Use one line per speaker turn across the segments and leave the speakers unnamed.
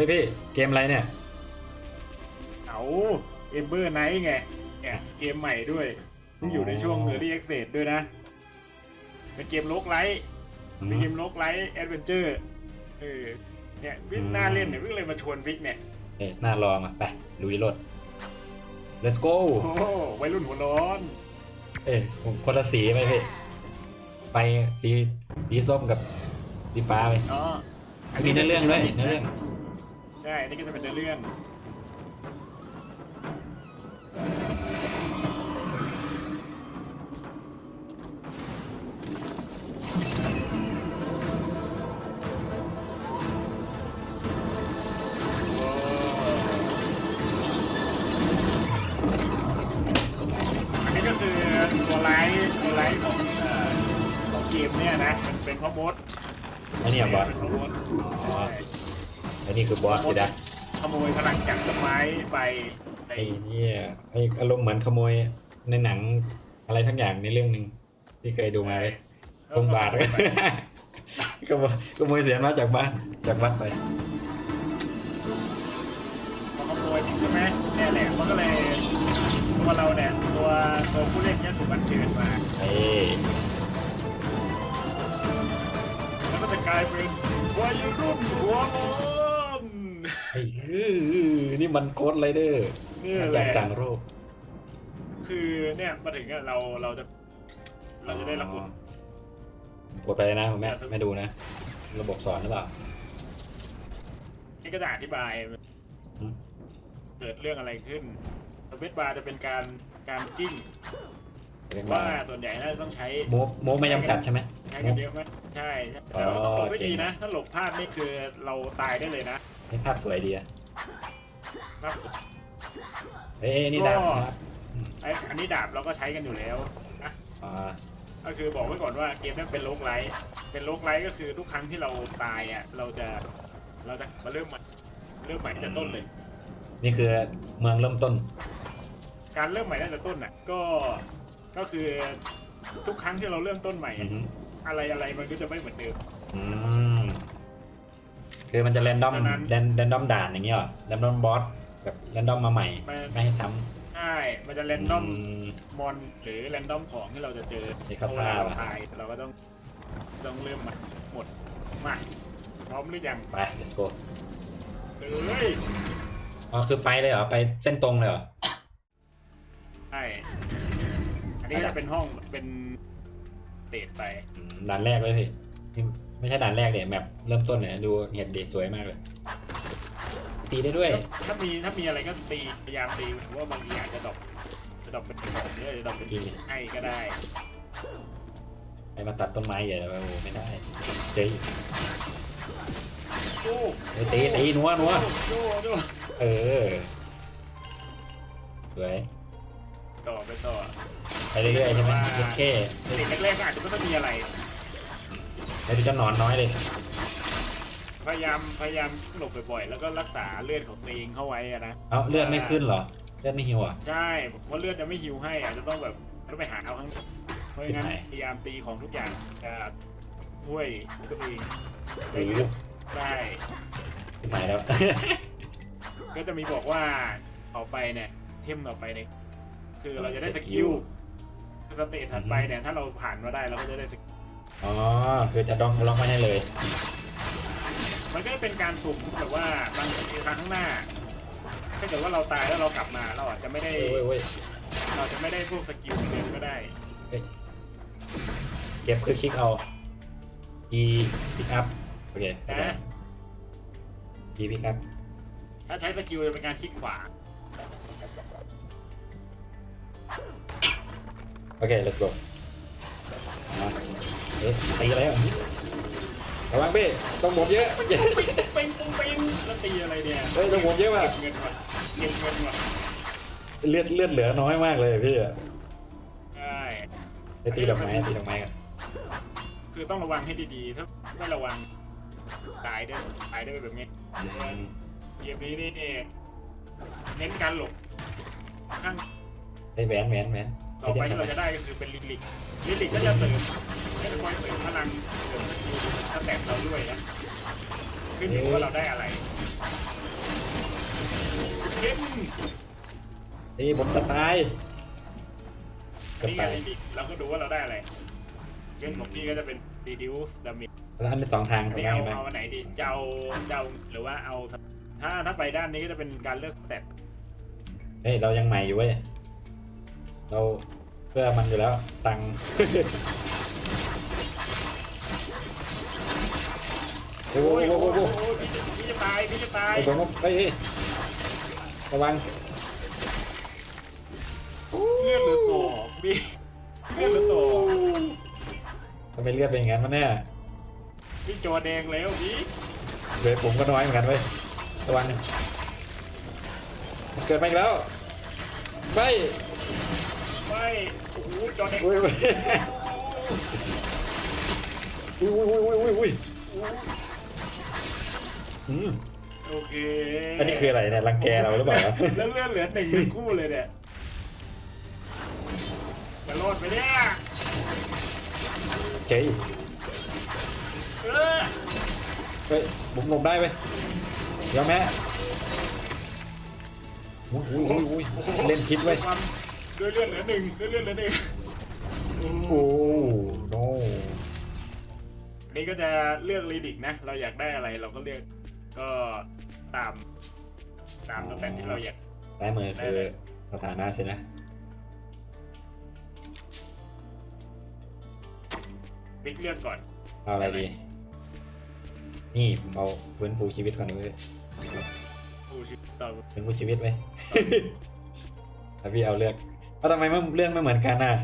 ฮ้ยพี่ เกมอะไรเนี่ย
เอาเอมเบอร์ไนท์ไงเนี่ยเกมใหม่ด้วยที่อยู่ในช่วง Early Access ด้วยนะ เป็นเกมโลกไลท์เป็นเกมโลกไลท์แอดเวนเจอร์เออเนี่ยวิกน่าเล่นเนี่ยวิกเลยมาชวนวิกเนี่ย
เอ๊ะน่าลองอะ ไปลุยรถ let's go
โอ้โหวัยรุ่นหัวร้อน
เอ้ยคนละสีไหมพี่ไปสีสีส้มกับสีฟ้าไป
อ๋อ
มีเนื้อเรื่องด้วยเนื้อเรื่อง
ใช่อันนี่ก็จะเป็นเนื้อเรื่อง อันนี้
คือบอสสิดะ
ขโมยพลังจากต้นไม้ไปใน
ไอ้เนี่ยไอ้อารมณ์เหมือนขโมยในหนังอะไรทั้งอย่างในเรื่องหนึ่งที่เคยดูมาเลยองค์บาทขโมยขโมยเสียงมาจากบ้านจากวัดไป
พอขโมยใช่ไหมเนี่ยแหละมันก็เลยตัวเราเนี่ยตัวตัวผู้เล่นเนี่ยถูกอัญเชิญมา
เอ้ย
แล้วก็จะกลายเป็นวัยรุ่นหัวร้อ น
ไอ้คือนี่มันโค้ดไรเดอร์
นี่
มา
แห
จาก
ละ
ต่างโลก
คือเนี่ยมาถึงเนี่ยเราเราจะ เราจะได้รับบท
กดไปเลยนะผมแม่ไม่ดูนะ ระบบสอนหรือเปล่า
นี่ก็จะอธิบาย
อืม
เกิดเรื่องอะไรขึ้นสเวทบาร์จะเป็นการการกิ้ง
เรียก
ว่า
ว่า
ส่วนใหญ่น่าจะต้องใช้
โมฟโมฟไม่จำกัดใช่ไหม
ใช้กันเยอะไหมใช่ใช่แต่เราต้องหลบไม่
เก่ง
ดีนะ ถ้าหลบพลาดนี่คือเราตายได้เลยนะ
นี่ภาพสวยดีอะ
ครับ
เอ้ยนี่ดาบนะครับ
ไออันนี้ดาบเราก็ใช้กันอยู่แล้วนะ
อ่า
ก็คือบอกไว้ก่อนว่าเกมนี้เป็นโลกไลท์เป็นโลกไลท์ก็คือทุกครั้งที่เราตายอะเราจะเราจะมาเริ่มใหม่เริ่มใหม่ตั้งแต่ต้นเลย
นี่คือเมืองเริ่มต้น
การเริ่มใหม่ตั้งแต่ต้นอะก็ก็คือทุกครั้งที่เราเริ่มต้นใหม่
อื
อะ
อฮึ
อะไรอะไรมันก็จะไม่เหมือนเดิม
อืม คือมันจะแรนดอม
ฉะนั้น
แรนแรนดอมด่านอย่างเงี้ยเหรอแรนดอมบอสแบบแรนดอมมาใหม่
มัน
ไม่ให้ท
ใช่มันจะำแรนดอม
ม
มอนหรือแรนดอมของที่เราจะเจอ
นี่ครับ
เวลาเรา
ภาพอะ
ตายเราก็ต้องต้องเริ่มใหม่หมดมาพร้อมหรือยัง
ไป let's go
เอ้ย
อ๋อคือไปเลยเหรอ ไปเส้นตรงเลยเหรอ
ใช่อันนี้ก็จะเป็นห้องเป็นเตจไป
อืมด่านแรกเลยพี่ นี่ไม่ใช่ด่านแรกเดี๋ยแมปเริ่มต้นเนี่ยดูเห็ดเด็สวยมากเลย ตีได้ด้วย
ถ้ามีถ้ามีอะไรก็ตีพยายามตีหรือว่าบางทีอาจจะดรอปจะดรอปเป็นของหรืออาจจะดรอปเป็น
จริง
ให้ก็ได้
ไปมาตัดต้นไม้ใหญ่เลยโอ้โหไม่ได้เจ๊
โอ้
เฮ้ยตีตีนัวนัว
โอ้โอ้
เออสวย
ต่อไปต่อ
ไปเรื่อยๆใช่ไหมโอเค
เด็กแรกๆก็อาจจะไม่ต้องมีอะไร
ไปดูเจ้าหนอนน้อยเลย
พยายามพยายามหลบบ่อยๆแล้วก็รักษาเลือดของตัวเองเข้าไว้อะนะ
เอ้าเลือดไม่ขึ้นเหรอ เลือดไม่หิวอะ
ใช่ผมว่าเลือดจะไม่ฮิวให้อาจจะต้องแบบต้องไปหาเอาข้างเพราะงั้น
ที่ไหน
พยายามตีของทุกอย่างจะช่วยตัวเอง
โอ้
ได้
โห
เลือดได้
ขึ้นไหนแล้ว
ก็จะมีบอกว่าต่อไปเนี่ยเทมต่อไปเนี่ยคือเราจะได้สกิลคือสเตจถัดไปเนี่ยถ้าเราผ่านมาได้เราก็จะได้สกิล
อ๋อ คือจะด็อกล็อกไม่ให้เลย
มันก็จะเป็นการสุ่มแบบว่าบางทีครั้งข้างหน้า ถ้าเกิดว่าเราตายแล้วเรากลับมาเราอาจจะไม่ได้
โอ้ยโอ้ย
เราจะไม่ได้พวกสกิลเดิมก็ได้
เฮ้ยเก็บคือคลิกเอา e pick up โอเคเข้าใจ
นะ
e pick up
ถ้าใช้สกิลจะเป็นการคลิกขวา
โอเค let's go มา เอ๊ะตีแล้วระวังพี่ต้องหมดเยอะ
เป้งเป้งเป้งแล้วตีอะไรเนี่ย
เฮ้ยต้องหมดเยอะว่ะ
เก็บเงินว่ะเก็บเงินว่ะ
เลือดเลือดเหลือน้อยมากเลยพี่อะ
ใช่
ไปตีดอกไม้ตีดอกไม้กัน
คือต้องระวังให้ดีๆ ถ้าไม่ระวังตายได้ตายได้แบบนี้
อืม
เกมนี้นี่เนี่ยเน้นการหลบข้าง
ไอ้แหวนแหวนแหวน
ต่อไปที่เราจะได้ก็คือเป็นลิลิกลิลิกก็จะเสริม ให้คอยเสริมพลังเสริมสกิลสแตทเราด้วยนะขึ้นอยู่ว่าเราได้อะไรเย็น
เอ้ยผมจะตายจะ
นี่ไง
ตาย
นี่เราก็ดูว่าเราได้อะไร เช่นของพี่ก็จะเป็น reduce damage
แล้วอันที่สองทาง
อัน
ผม
นี้
ว่า
เอา
ไงบ้าง
เอาอันไหนดีจะเอาจะเอาหรือว่าเอา ถ้าถ้าไปด้านนี้ก็จะเป็นการเลือกแต่
เฮ้ยเรายังใหม่อยู่เว้ยเราเพื่อมันอยู่แล้วตังค์ โอ้
โอ้ย
โห
โอ้
โอ้
ย
โห
โอ้ยพี่จะพี่จะตายพี่จะตาย
ไอ้ผมว่าเฮ้ยเฮ้ยระวัง
เลือดเหลือสองพี่เลือดเหลือสอง
ทำไมเลือดเป็นอย่างนั้นวะเนี่ย
พี่จอแดงแล้วพี่
เลือดผมก็น้อยเหมือนกันเว้ยระวังมันเกิดมาอีกแล้วไป
ไม่โอ้โหจอแดง
อุ้ยอุ้ยอุ้ยอุ้ยอุ้ยอุ้ย อืม
โอเค
อันนี้คืออะไรเนี่ยรังแกเราหรือเปล่า
แล้วเลือดเหลือหนึ่งทั้งคู่เลยเนี่ยจะรอดไหมเนี่ย
เจ๊ย
เออ
เฮ้ยบุกหลบได้เว้ยยอมแพ้อุ้ยอุ้ยอุ้ยอุ้ยเล่นพิษเว้ย
ความด้วยเลือดเหลือหนึ่งด้วยเลือดเหลือหนึ่งโอ้โห
โอ้โน
อันนี้ก็จะเลือกลีดิกนะ เราอยากได้อะไรเราก็เลือก ก็ตาม ตามตั้งแต่ที่เราอยาก
ได้มือคือสถานะสินะ
บิ๊กเลือกก่อน
เอาอะไรดี นี่ผมเอาฟื้นฟูชีวิตก่อนเลย
ผู้ชีวิตต่อ
ฟื้นฟูชีวิตไว้ยแล้วพี่เอาเลือกเอาทำไมมันเรื่องไม่เหมือนกันน่ะ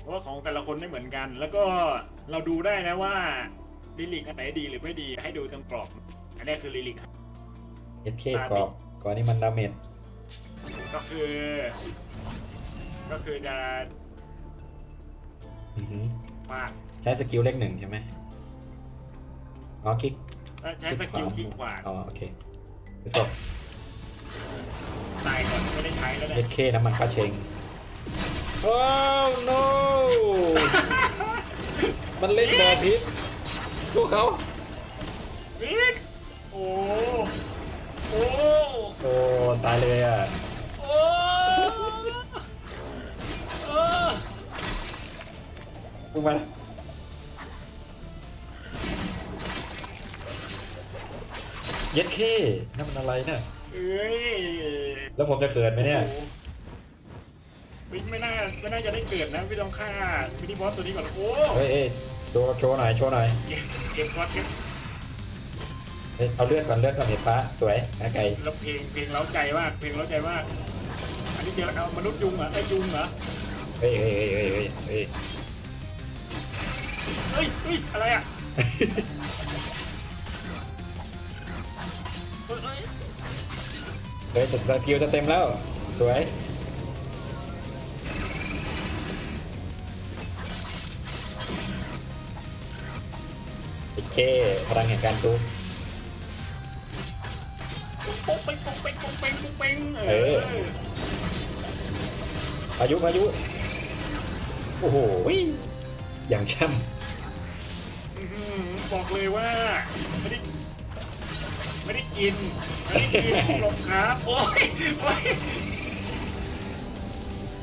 เพราะว่าของแต่ละคนไม่เหมือนกัน แล้วก็เราดูได้นะว่า ลิลิกอันไหนดีหรือไม่ดีให้ดูตรงกรอบ อันนี้คือลิลิก
เอสเคเกาะเกาะนี่มันดาเมจ
ก็คือ ก็คือจะ
อื้อหือ
มาก
ใช้สกิลเลขหนึ่งใช่ไหมอ๋อคลิก
ใช้สกิลคิงขวา
อ๋อโอเค let's go
ตายก่อนไม่ได้ใช้แล้ว
เอ
เนี่ย
สเคน้ำมันกระเชงโอ้ no มันเล่นบอลพิษ สู้เขา
บิ๊กโอ้โอ้
โอ้ตายเลยอะ
โอ้โอ้
มึงมาเย็ดเคนั่นมันอะไรเนี่ย
เอ้ย
แล้วผมจะเกิดไหมเนี่ย
บิ๊กไม่น่าไม่น่าจะได้เกิดนะพี่ต้องฆ่ามินิบอสตัวนี้ก่อนโอ้
เฮ้ยเอ้ย โชว์โชว์หน่อยโชว์หน่อย
เก็บเก็บก่อนเก็บ
เฮ้ยเอาเลือดก่อนเลือดก่อนเห็ดฟ้าสวยอาไก่
แล้วเพลงเพลงเล้าใจมากเพลงเล้าใจมากอันนี้เดี๋ยวเอามนุษย์ยุงเหรอไอ้ยุงเหรอ
เฮ้ยเฮ้ยเฮ้ยเฮ้ยเฮ้ยเฮ้ย
เฮ้ยเฮ้ยอะไรอะเฮ้ยเฮ้ย
เฮ้ยสกิลจะเต็มแล้วสวย เคพลังแห่งการทุบ
ปุ๊บเป้งปุ๊บเป้งปุ๊บเป้งปุ๊บเป้ง
เออพายุพายุ โอ้โห อย่างช่
อื้อหือบอกเลยว่า ไม่ได้ไม่ได้กิน ไม่ได้กินลงครับโอ้ยโอ้ย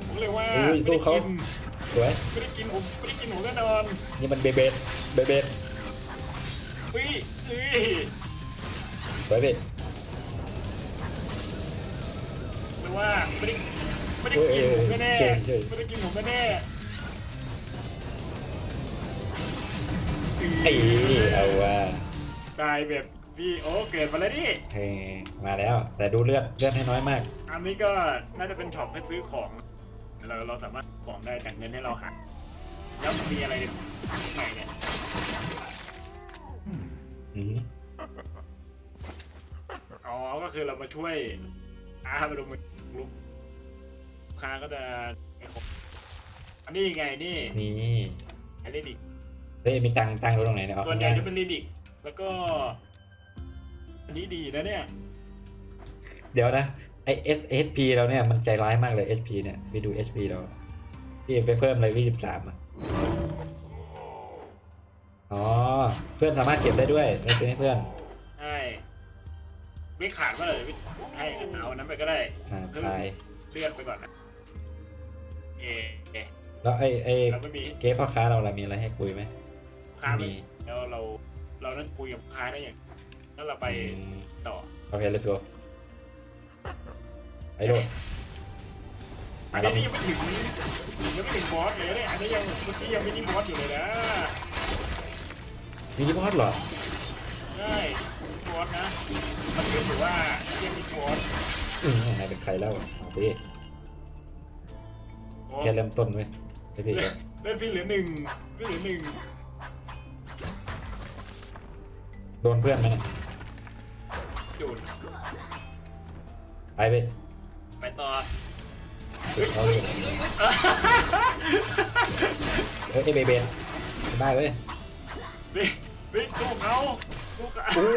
ผมเลยว่า
สู้เขา
ไม่ได้กิน
สวย
ไม่ได้กินผมไม่ได้กินผมแน่นอน
นี่มันเบเบดเบเบด
เฮ้ยเฮ้ย
สวยพี่
หรือว่าไม่ได้ไม่ได้กินผมแน่ๆไม่ได้กินผมแน่ๆ
ไอ้เอาว่า
ตายแบบพี่โอ้เกิดมาแล้วนี่
เฮ้ยมาแล้ว แต่ดูเลือดเลือดให้น้อยมาก
อันนี้ก็น่าจะเป็นช็อปให้ซื้อของ เราเราสามารถของได้แต่เงินให้เราหักแล้วมีอะไรใหม่เนี่ย
อืม
อ๋อ ก็คือเรามาช่วยอาไปลงมือลูกค้าก็จะไอ้ของอันนี้ไงนี่
นี่
อันนี้ดิ
เฮ้ยมีตังค์ตังค์ไว้ตรงไหนเนี่ยเอา
ส่ว
ข้านง
ใหญ่
ล่าง
จะเป็นลิดิกแล้วก็ อันนี้ดีนะเนี่ย
เดี๋ยวนะไอ S S P เราเนี่ยมันใจร้ายมากเลย S P เนี่ยไปดู S P เราพี่ไปเพิ่มเลยวิสิบสามอะ อ๋อ เพื่อนสามารถเก็บได้ด้วยไม่ซื้อให้เพื่อน
ใช่ไม่ขาดว่าเลยให้เอาอันนั้นไปก็ได้
อ่าพาย
เลื่อนไปก่อนนะเอเอ
แล้วไอ้ไอ้
เราไม่มี
เก๊พ่อค้าเราล่ะมีอะไรให้คุยไหม
ค้า
มี
มีแล้วเราเรานั้นคุยกับค้าได้อย่างแล้วเราไป
อืม
ต่อ
โอเค let's go ไปโดด
อันนี้ยังไม่ถึงยังไม่ถึงบอสเลยเนี่ยอันนี้ยังเมื่อกี้ยังไม่นี่บอสอยู่เลยนะ
มินิบอสเหรอ
ใช่บอสนะ มันก็ถือว่ายังมีบอส
อืมนายเป็นใครแล้วเอาสิแค่เริ่มต้นเว้ยไอ้พี่
เล่นพี่เหลือหนึ่งพี่เหลือหนึ่ง
โดนเพื่อนไหมเนี่ยโดู
ด
ไปไป
ไปต่อ
เอาเลยเอ้ยเบเบนได้เว้ย
วิวิสู้เขาสู้เขา
โอ้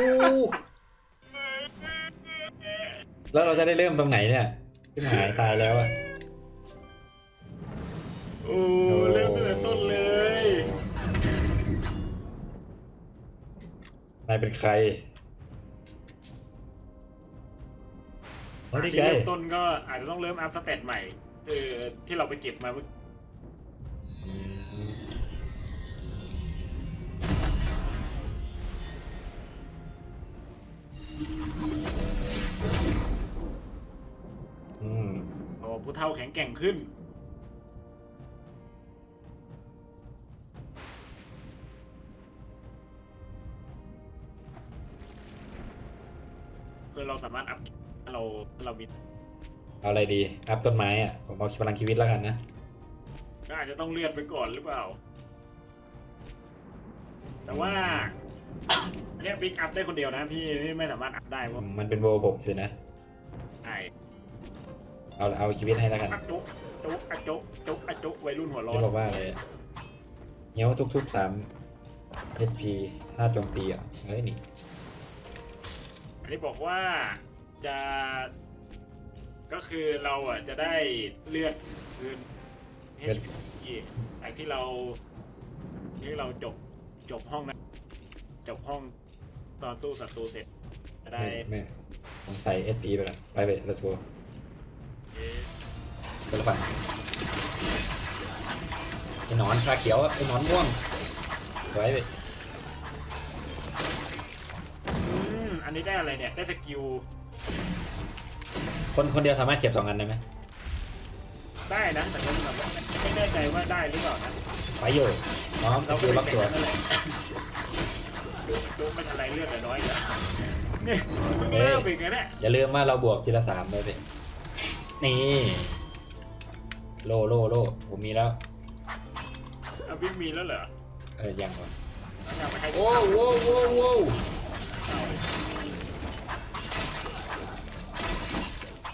แล้วเราจะได้เริ่มตรงไหนเนี่ยที่หายตายแล้วอะ
โอ้เริ่มตั้งแต่ต้นเลย
นายเป็นใครไม่ได้ไกล
ที่เริ่มต้นก็อาจจะต้องเริ่มอัพสเตตใหม่คือที่เราไปเก็บมาเมื่อ
อื
เฒ่าแข็งแกร่งขึ้น คือเราสามารถอัพเราเรามี
เอาอะไรดี อัพต้นไม้อะผมเอาพลังชีวิตแล้วกันนะ
ก็อาจจะต้องเลื่อนไปก่อนหรือเปล่า แต่ว่า อันเนี้ยบิ๊กอัพได้คนเดียวนะพี่พี่ไม่สามารถอัพได้เพราะ
มันเป็นโวผมสินะ
ไอ้
เอาเอาชีวิตให้แล้วกัน
อะจุจุอะจุจุอะจุวัยรุ่นหัวร้อ
ไม่
น
บอกว่าอะไรอะเงี้ยวทุกๆสาม HP ถ้าโจมตีอะเฮ้ยนี่
อันนี้บอกว่าจะก็คือเราอะจะได้เลือดคืน HP จากที่เราที่เราจบจบห้องนั้นจบห้องตอนสู้ศัตรูเสร็จจะได้
ไม่ไม่ผมใส่ SP ไปก่อนไปไป let's go
เอ๊ะ
คนละฝั่งไอ้หนอนชาเขียวอะไอ้หนอนม่วงไว้ไป
อืมอันนี้ได้อะไรเนี่ย ได้สกิล
คนคนเดียวสามารถเก็บสองอันได้ไหม
ได้นะแต่ยังแบบไม่แน่ใจว่าได้หรือเปล่านะ
ไปโยน้อมส
เรา
กิ
ก็
ล
ไม่
ล็อก
เป็น
ตัว
นั่นแหละดูดูไม่ทันไรเลือดแต่น้อยเลยนี่เพิ่งเริ่มอีกนะเนี่ย
อย่าลืมว่าเราบวกทีละสามเลยไป นี่ โลโลโลผมมีแล้ว
เอาบิ๊กมีแล้วเหรอ
เออยังก่อน
เอาไปให้
โอ้โว้โว้โว้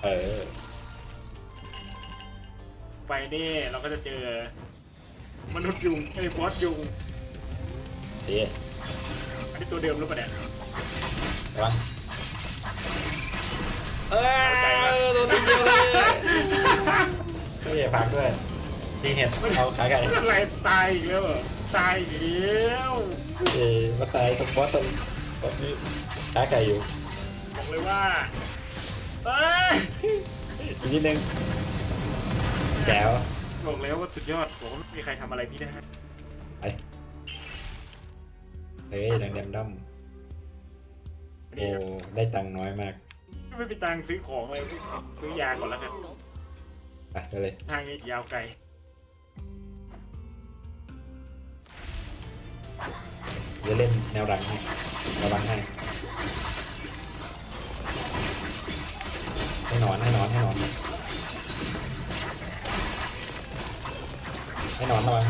เออ
ไปนี่เราก็จะเจอ มนุษย์ยุงไอ้ยบอสยุง
เสีย
อันนี้ตัวเดิมหรือเปล่าเนี่ย
ระวังเออ เฮ้ยพักด้วยดีเห็ดเอาขาไก่
ไม่เป็นไรตายอีกแล้วเหรอตายอีกแล้ว
เอ้ยมาตายตรงบอสตรงตรงนี้ขาไก่อยู่
บอกเลยว่าเอ้ย
อีกนิดนึงแจ๋ว
บอกแล้วว่าสุดยอดผมว่าไม่มีใครทำอะไรพี่ได้
ไปเฮ้ยดังดำดำ
อัน
โอ้
นี้
ได้ตังค์น้อยมาก
ไม่มีตังค์ซื้อของเลยซื้อยาก่อนแล้วกัน
ไปไปเลย
ทางนี้ยาวไกล
จะเล่นแนวรังให้ระวังให้ให้นอนให้นอนให้นอนให้นอนระวัง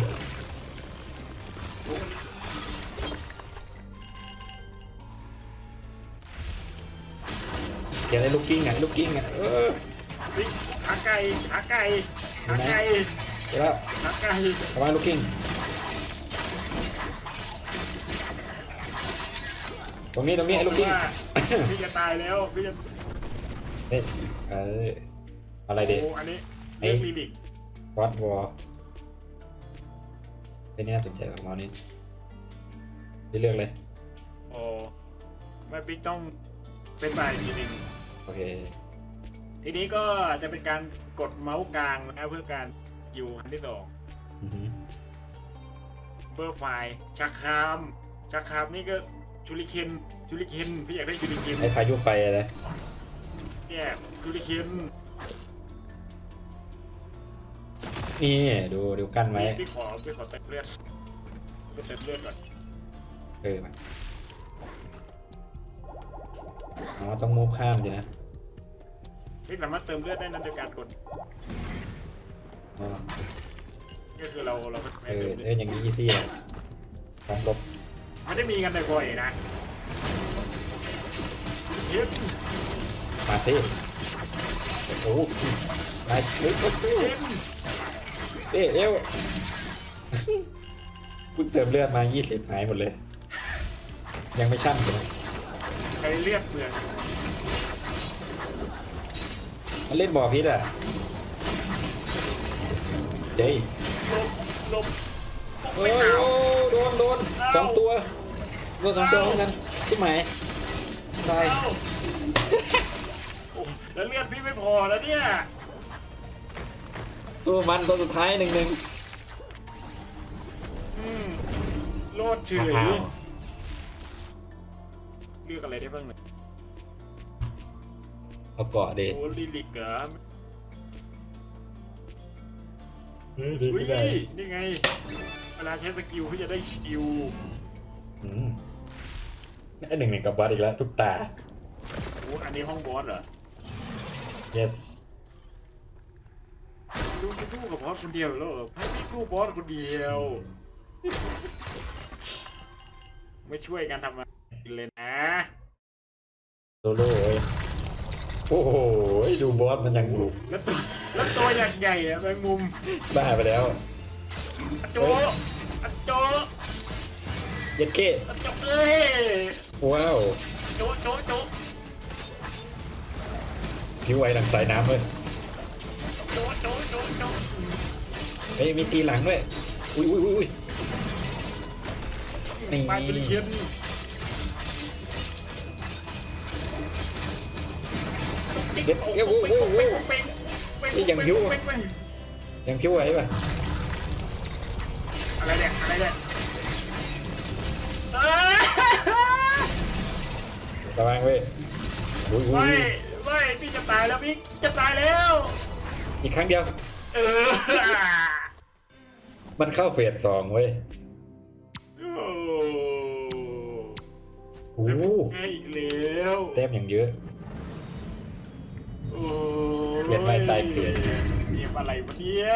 เดี๋ยวไอ้ลูกกิ้งอะลูกกิ้งอะเออ
นี่ขาไก่ขาไก่ขาไก่
เดี๋ยวแล้ว
ขาไก่
ระวังลูกกิ้งตรงนี้ตรงนี้ไอ้ลูกกิ้ง
ว่าพี่จะตายแล้วพี่จะ
เฮ้ยเอออะไรเด็
โอ้อันนี้
ไอ้
เรื่องลิลิก
วอตวอลเป็นนี่น่าสนใจของเรานี่ได้เลือกเลย
โอ้แม่ปิ๊กต้องเป็นไปทีหนึ่ง
โอเค
ทีนี้ก็จะเป็นการกดเมาส์กลางนะเพื่อการคิวครั้งที่สอง
อือหือ
เบอร์ไฟล์ชักคามชักคามนี่ก็ชูริเคนชูริเคนพี่อยากได้ชูริเคน
ไอ้พายุไฟอะไร
เนี่ยชูริเคน
นี่ดูดูกั้นไว้
พี่ขอพี่ขอเติมเลือดไปเติมเลือดก่อน
เออมาอ๋อต้องมูฟข้ามสินะ
พี่สามารถเติมเลือดได้นั่นโดยการกด
อ๋อ
ก็คือเราเราก็
เอ
ไม่
อ
เติม
เอ
เลือ
อ
ด
อย่างนี้อีซี่เลยพร้อมลบ
ไม่ได้มีกันบ่อยๆนะเฮ้ย
มาสิโอ้โหไปเฮ้ยเฮ้ยเฮ้ย
เฮ้ย
เอ๊ะเอวเพิ่งเติมเลือดมา 20หายหมดเลย ยังไม่ช่ำเลย
ใครเลือดเปลือง
มันเล่นบ่อพิษอะเจ๊ย
ลบลบ
โอ้
ไม่
ย
เอา
โอ้โดนโดน
เอ้า
สองตัวโดนสองตัวเหมือนกันใช่ไหมตาย
เอ้าโอ้แล้วเลือดพี่ไม่พอแล้วเนี่ย
ตัวมันตัวสุดท้ายหนึ่งหนึ่ง
อืมโลดเฉย
อ้าว
เลือกอะไรได้บ้างเนี่ย
เอาเกาะเด
โอ้ลิลิกเหรอ
เฮ้ยดี
อุ้ย
ไม่ได้
นี่ไงเวลาใช้สกิลพี่จะได้ชิว
อืมไอหนึ่งหนึ่งกับบอสอีกแล้วทุกตา
โอ้อันนี้ห้องบอสเหรอ
yes
ดูจะสู้กับบอสคนเดียวแล้วเหรอให้พี่สู้บอสคนเดียว ไม่ช่วยกันทำอะไรเลยนะ
โซโล่เว้ย โอ้โหดูบอสมันยังบุก
แล้วตัวแล้วตัวอย่างใหญ่อะแมงมุม
บ้าไปแล้ว
อะโจอะโจ
เย็ดเก้
อะโจเอ้ย
ว้าว
โจโจโจ
ผิวไวดังสายน้ำเลย
โจโจโจโจ
เฮ้ยมีตีหลังด้วยอุ้ยอุ้ยอุ้ยอุ้ยนี่
ปลาจุลิเคียน
เด็ดเอ้ยโอ้โหโอ้โหนี่ยังยุ่งยังผิวไหวป่ะ
อะไรเนี่ยอะไรเนี่ยเอ้ย
ระวังเว้ยอุ้ยอุ้
ไม่
ย
ไม่พี่จะตายแล้วพี่จะตายแล้ว
อีกครั้งเดียว
เออ
มันเข้าเฟสสองเว้ย
โอ้
โอ้โห
แพ้อีกแล้ว
แต้มอย่างเยอะ
โอ้
เวี ยนว่ายตายเกิด
เกมอะไรวะเนี่ย